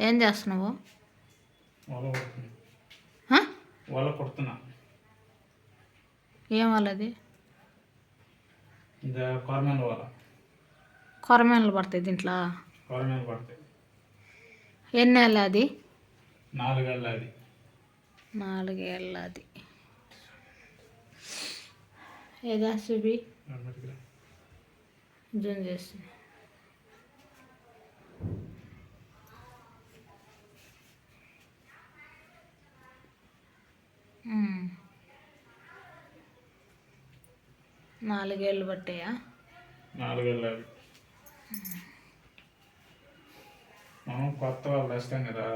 ఏం చేస్తున్నావు? వల కొడుతున్నా. ఏం వాళ్ళది కొరమేల వల. కొరమేనలు పడతాయి దీంట్లో. కొరమేలు పడతాయి. ఎన్నేళ్ళ అది? నాలుగేళ్ళ అది. నాలుగేళ్ళ అది. ఏదా అన్నట్టుగా. జూన్ చేస్తుంది నాలుగేళ్ళు పట్టాయా? నాలుగేళ్ళ మనం కొత్త వాళ్ళు వేస్తాం కదా.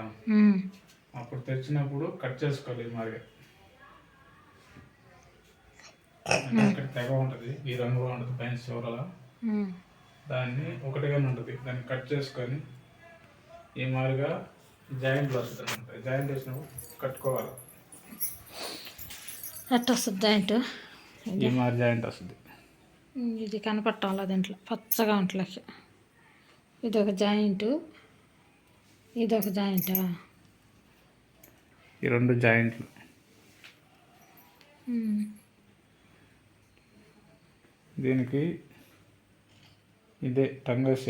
అప్పుడు తెచ్చినప్పుడు కట్ చేసుకోవాలి మరి. ఇక్కడ తెగ ఉంటుంది. ఈ రంగులో ఉంటుంది పైన చివరల. దాన్ని ఒకటిగానే ఉంటుంది. దాన్ని కట్ చేసుకొని ఈ మాదిరిగా జాయింట్లు వస్తుంది అనమాట జాయింట్ వేసినప్పుడు కట్టుకోవాలి. ఎట్ట వస్తుంది జాయింట్? ఈ జాయింట్ వస్తుంది. ఇది కనపట్టాల దీంట్లో. పచ్చగా ఉంటలకి ఇది ఒక జాయింట్. ఇది ఒక జాయింటా? ఈ రెండు జాయింట్లు. దీనికి ఇదే టంగస్.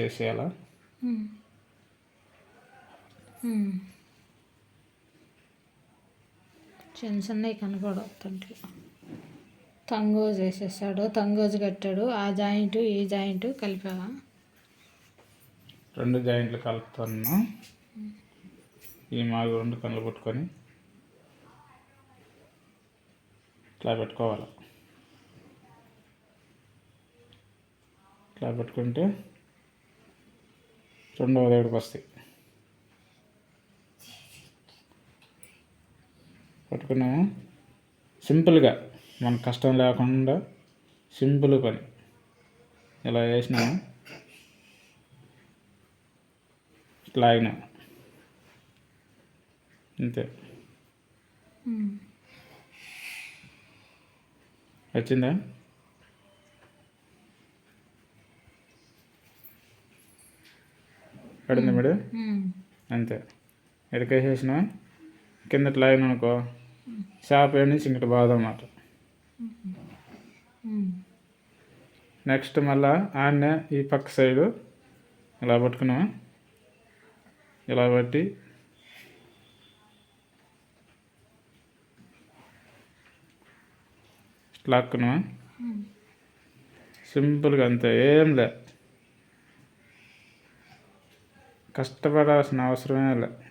మ్మ్. చిన్న చిన్నవి కనపడవు తంగోజు వేసేసాడు తంగోజు కట్టాడు. ఆ జాయింట్ ఈ జాయింట్ కలిపావా? రెండు జాయింట్లు కలుపుతున్నా. ఈ మాగు రెండు కళ్ళు పట్టుకొని ఇట్లా పెట్టుకోవాలి. ఇట్లా పెట్టుకుంటే రెండవ దగ్గరికి వస్తాయి. పట్టుకున్నాము సింపుల్గా. మన కష్టం లేకుండా సింపుల్ పని. ఇలా వేసినాము ఇట్లా ఆగినాము అంతే. వచ్చిందా? పడింది మేడం. అంతే. ఎడకేసేసిన కింద ఇట్లా అయిన అనుకో. చేప ఏడు నుంచి ఇంకటి బాగా అన్నమాట. నెక్స్ట్ మళ్ళా ఆడనే ఈ పక్క సైడు. ఇలా పట్టుకున్నామా ఇలా పట్టి. లాక్కున్నామా సింపుల్గా అంతే ఏం లే. కష్టపడాల్సిన అవసరమే లే.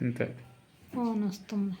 అంతే. ఫోన్ వస్తుంది.